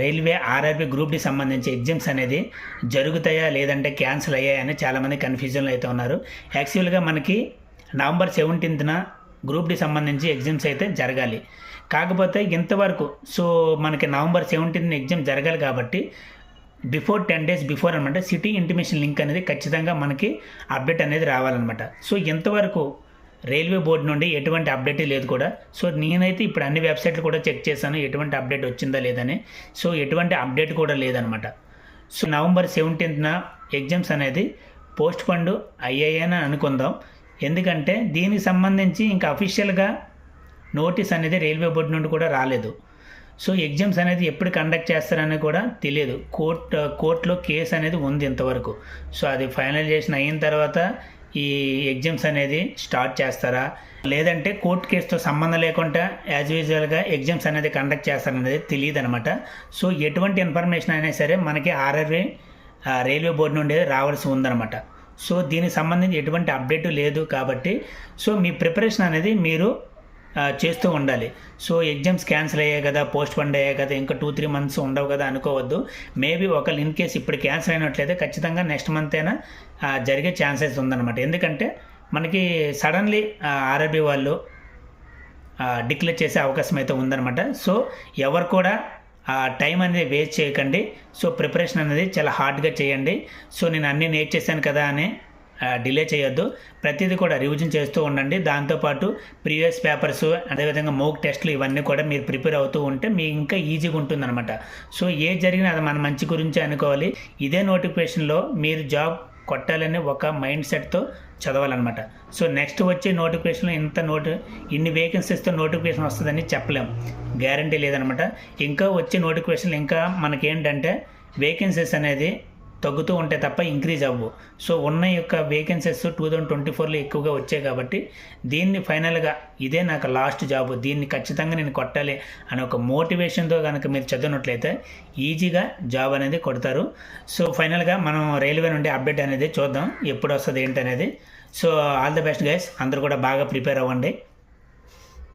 Railway RRB group D సంబంధించి exams అనేది జరుగుతాయా లేదంటే క్యాన్సిల్ అయ్యాయా అని చాలామంది కన్ఫ్యూజన్లో అయితే ఉన్నారు. యాక్చువల్గా మనకి నవంబర్ సెవెంటీన్త్న గ్రూప్ డి సంబంధించి ఎగ్జామ్స్ అయితే జరగాలి. కాకపోతే ఇంతవరకు సో మనకి నవంబర్ సెవెంటీన్త్ ఎగ్జామ్ జరగాలి కాబట్టి బిఫోర్ టెన్ డేస్ బిఫోర్ అనమాట సిటీ ఇంటిమేషన్ లింక్ అనేది ఖచ్చితంగా మనకి అప్డేట్ అనేది రావాలన్నమాట. సో ఇంతవరకు రైల్వే బోర్డు నుండి ఎటువంటి అప్డేట్ లేదు కూడా. సో నేనైతే ఇప్పుడు అన్ని వెబ్సైట్లు కూడా చెక్ చేశాను ఎటువంటి అప్డేట్ వచ్చిందా లేదని. సో ఎటువంటి అప్డేట్ కూడా లేదనమాట. సో నవంబర్ సెవెంటీన్త్న ఎగ్జామ్స్ అనేది పోస్ట్ ఫండ్ అయ్యాయని అనుకుందాం. ఎందుకంటే దీనికి సంబంధించి ఇంకా అఫీషియల్గా నోటీస్ అనేది రైల్వే బోర్డు నుండి కూడా రాలేదు. సో ఎగ్జామ్స్ అనేది ఎప్పుడు కండక్ట్ చేస్తారని కూడా తెలియదు. కోర్ట్ కోర్టులో కేసు అనేది ఉంది ఇంతవరకు. సో అది ఫైనలైజేషన్ అయిన తర్వాత ఈ ఎగ్జామ్స్ అనేది స్టార్ట్ చేస్తారా? లేదంటే కోర్టు కేసుతో సంబంధం లేకుండా యాజ్ యూజువల్గా ఎగ్జామ్స్ అనేది కండక్ట్ చేస్తారనేది తెలియదు అనమాట సో ఎటువంటి ఇన్ఫర్మేషన్ అయినా సరే మనకి ఆర్ఆర్వి రైల్వే బోర్డు నుండి రావాల్సి ఉందన్నమాట. సో దీనికి సంబంధించి ఎటువంటి అప్డేట్ లేదు కాబట్టి సో మీ ప్రిపరేషన్ అనేది మీరు చేస్తూ ఉండాలి. సో ఎగ్జామ్స్ క్యాన్సిల్ అయ్యాయి కదా పోస్ట్ పోన్ అయ్యాయి కదా ఇంకా టూ త్రీ మంత్స్ ఉండవు కదా అనుకోవద్దు. మేబీ ఒకళ్ళు ఇన్ కేసు ఇప్పుడు క్యాన్సిల్ అయినట్లయితే ఖచ్చితంగా నెక్స్ట్ మంత్ అయినా జరిగే ఛాన్సెస్ ఉందన్నమాట. ఎందుకంటే మనకి సడన్లీ ఆర్ఆర్బీ వాళ్ళు డిక్లేర్ చేసే అవకాశం అయితే ఉందన్నమాట. సో ఎవరు కూడా ఆ టైం అనేది వేస్ట్ చేయకండి. సో ప్రిపరేషన్ అనేది చాలా హార్డ్గా చేయండి. సో నేను అన్నీ నేర్చేసాను కదా అని డిలే చేయొద్దు. ప్రతిదీ కూడా రివిజన్ చేస్తూ ఉండండి. దాంతోపాటు ప్రీవియస్ పేపర్స్ అదేవిధంగా మోక్ టెస్ట్లు ఇవన్నీ కూడా మీరు ప్రిపేర్ అవుతూ ఉంటే మీకు ఇంకా ఈజీగా ఉంటుందన్నమాట. సో ఏ జరిగినా అది మన మంచి గురించి అనుకోవాలి. ఇదే నోటిఫికేషన్లో మీరు జాబ్ కొట్టాలని ఒక మైండ్ సెట్తో చదవాలన్నమాట. సో నెక్స్ట్ వచ్చే నోటిఫికేషన్లో ఇంత నోటి ఇన్ని వేకెన్సీస్తో నోటిఫికేషన్ వస్తుందని చెప్పలేం. గ్యారంటీ లేదనమాట ఇంకా వచ్చే నోటిఫికేషన్లు ఇంకా మనకేంటంటే వేకెన్సీస్ అనేది తగ్గుతూ ఉంటే తప్ప ఇంక్రీజ్ అవ్వు. సో ఉన్న యొక్క వేకెన్సీస్ టూ థౌజండ్ ట్వంటీ ఫోర్లో ఎక్కువగా వచ్చాయి కాబట్టి దీన్ని ఫైనల్గా ఇదే నాకు లాస్ట్ జాబ్ దీన్ని ఖచ్చితంగా నేను కొట్టాలి అనే ఒక మోటివేషన్తో కనుక మీరు చదివినట్లయితే ఈజీగా జాబ్ అనేది కొడతారు. సో ఫైనల్గా మనం రైల్వే నుండి అప్డేట్ అనేది చూద్దాం. ఎప్పుడు వస్తుంది ఏంటి అనేది so all the best guys అందరూ కూడా బాగా ప్రిపేర్ అవ్వండి.